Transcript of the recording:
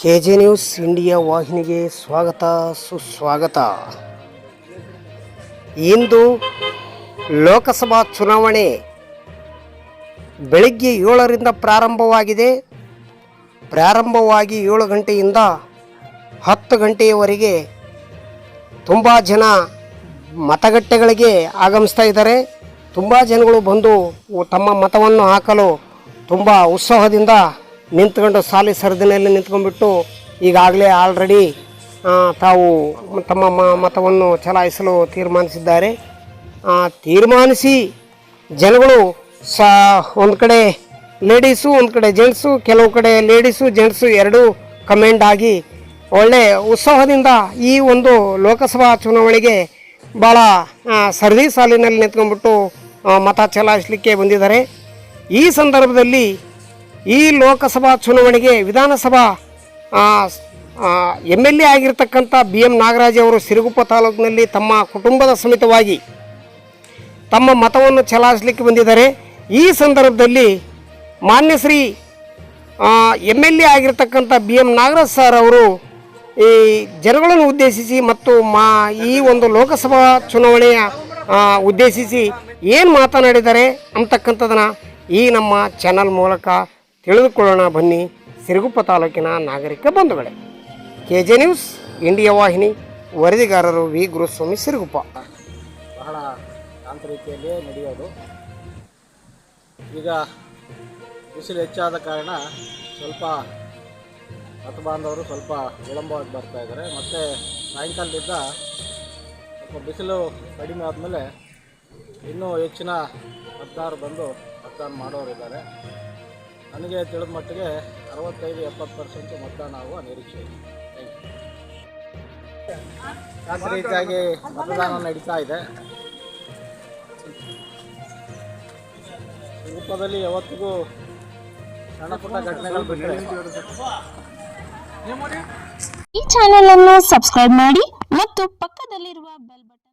K J news India ವಾಹಿನಿಗೆ ಸ್ವಾಗತ, ಸುಸ್ವಾಗತ. ಇಂದು ಲೋಕಸಭಾ ಚುನಾವಣೆ ಬೆಳಗ್ಗೆ ಏಳರಿಂದ ಪ್ರಾರಂಭವಾಗಿದೆ. ಪ್ರಾರಂಭವಾಗಿ ಏಳು ಗಂಟೆಯಿಂದ ಹತ್ತು ಗಂಟೆಯವರೆಗೆ ತುಂಬ ಜನ ಮತಗಟ್ಟೆಗಳಿಗೆ ಆಗಮಿಸ್ತಾ ಇದ್ದಾರೆ. ತುಂಬ ಜನಗಳು ಬಂದು ತಮ್ಮ ಮತವನ್ನು ಹಾಕಲು ತುಂಬ ಉತ್ಸಾಹದಿಂದ ನಿಂತ್ಕೊಂಡು ಸಾಲಿ ಸರದಿನಲ್ಲಿ ನಿಂತ್ಕೊಂಡ್ಬಿಟ್ಟು ಈಗಾಗಲೇ ಆಲ್ರೆಡಿ ತಾವು ತಮ್ಮ ಮ- ಮತವನ್ನು ಚಲಾಯಿಸಲು ತೀರ್ಮಾನಿಸಿದ್ದಾರೆ. ತೀರ್ಮಾನಿಸಿ ಜನಗಳು ಸಾ, ಒಂದು ಕಡೆ ಲೇಡೀಸು ಒಂದು ಕಡೆ ಜೆಂಟ್ಸು ಕೆಲವು ಕಡೆ ಲೇಡೀಸು ಜೆಂಟ್ಸು ಎರಡೂ ಕಮೆಂಡ್ ಆಗಿ ಒಳ್ಳೆ ಉತ್ಸಾಹದಿಂದ ಈ ಒಂದು ಲೋಕಸಭಾ ಚುನಾವಣೆಗೆ ಭಾಳ ಸರದಿ ಸಾಲಿನಲ್ಲಿ ನಿಂತ್ಕೊಂಡ್ಬಿಟ್ಟು ಮತ ಚಲಾಯಿಸಲಿಕ್ಕೆ ಬಂದಿದ್ದಾರೆ. ಈ ಸಂದರ್ಭದಲ್ಲಿ ಈ ಲೋಕಸಭಾ ಚುನಾವಣೆಗೆ ವಿಧಾನಸಭಾ ಎಂ ಎಲ್ ಎ ಆಗಿರ್ತಕ್ಕಂಥ ಬಿ ಎಂ ನಾಗರಾಜ್ ಅವರು ಸಿರುಗುಪ್ಪ ತಾಲೂಕಿನಲ್ಲಿ ತಮ್ಮ ಕುಟುಂಬದ ಸಮೇತವಾಗಿ ತಮ್ಮ ಮತವನ್ನು ಚಲಾಯಿಸಲಿಕ್ಕೆ ಬಂದಿದ್ದಾರೆ. ಈ ಸಂದರ್ಭದಲ್ಲಿ ಮಾನ್ಯ ಶ್ರೀ ಎಂ ಎಲ್ ಎ ಆಗಿರ್ತಕ್ಕಂಥ ಬಿ ಎಂ ನಾಗರಾಜ್ ಸರ್ ಅವರು ಈ ಜನಗಳನ್ನು ಉದ್ದೇಶಿಸಿ ಮತ್ತು ಮಾ, ಈ ಒಂದು ಲೋಕಸಭಾ ಚುನಾವಣೆಯ ಉದ್ದೇಶಿಸಿ ಏನು ಮಾತನಾಡಿದ್ದಾರೆ ಅಂತಕ್ಕಂಥದನ್ನು ಈ ನಮ್ಮ ಚಾನಲ್ ಮೂಲಕ ತಿಳಿದುಕೊಳ್ಳೋಣ ಬನ್ನಿ ಸಿರುಗುಪ್ಪ ತಾಲೂಕಿನ ನಾಗರಿಕ ಬಂಧುಗಳೇ. ಕೆ ಜೆ ನ್ಯೂಸ್, ಇಂಡಿಯಾ ವಾಹಿನಿ, ವರದಿಗಾರರು ವಿ. ಗುರುಸ್ವಾಮಿ ಸಿರುಗುಪ್ಪ. ಬಹಳ ರೀತಿಯಲ್ಲಿ ನಡೆಯೋದು. ಈಗ ಬಿಸಿಲು ಹೆಚ್ಚಾದ ಕಾರಣ ಸ್ವಲ್ಪ ಮತ ಬಾಂಧವರು ಸ್ವಲ್ಪ ವಿಳಂಬವಾಗಿ ಬರ್ತಾ ಇದ್ದಾರೆ. ಮತ್ತು ಸಾಯಂಕಾಲದಿಂದ ಸ್ವಲ್ಪ ಬಿಸಿಲು ಕಡಿಮೆ ಆದಮೇಲೆ ಇನ್ನೂ ಹೆಚ್ಚಿನ ಮತದಾರರು ಬಂದು ಮತದಾನ ಮಾಡೋರಿದ್ದಾರೆ. ನನಗೆ ತಿಳಿದ ಮಟ್ಟಿಗೆ ಅರವತ್ತೈದು ಎಪ್ಪತ್ತು ಪರ್ಸೆಂಟ್ ಮತದಾನ ಆಗುವ ನಿರೀಕ್ಷೆ ಇದೆ. ಥ್ಯಾಂಕ್ ಯು ರೀತಿಯಾಗಿ ಮತದಾನ ನಡೀತಾ ಇದೆ. ರೂಪದಲ್ಲಿ ಯಾವತ್ತಿಗೂ ಸಣ್ಣ ಪುಟ್ಟ ಘಟನೆಗಳು ಬಿಟ್ಟರೆ ಈ ಚಾನೆಲ್ ಅನ್ನು ಸಬ್ಸ್ಕ್ರೈಬ್ ಮಾಡಿ ಮತ್ತು ಪಕ್ಕದಲ್ಲಿರುವ ಬೆಲ್ ಬಟನ್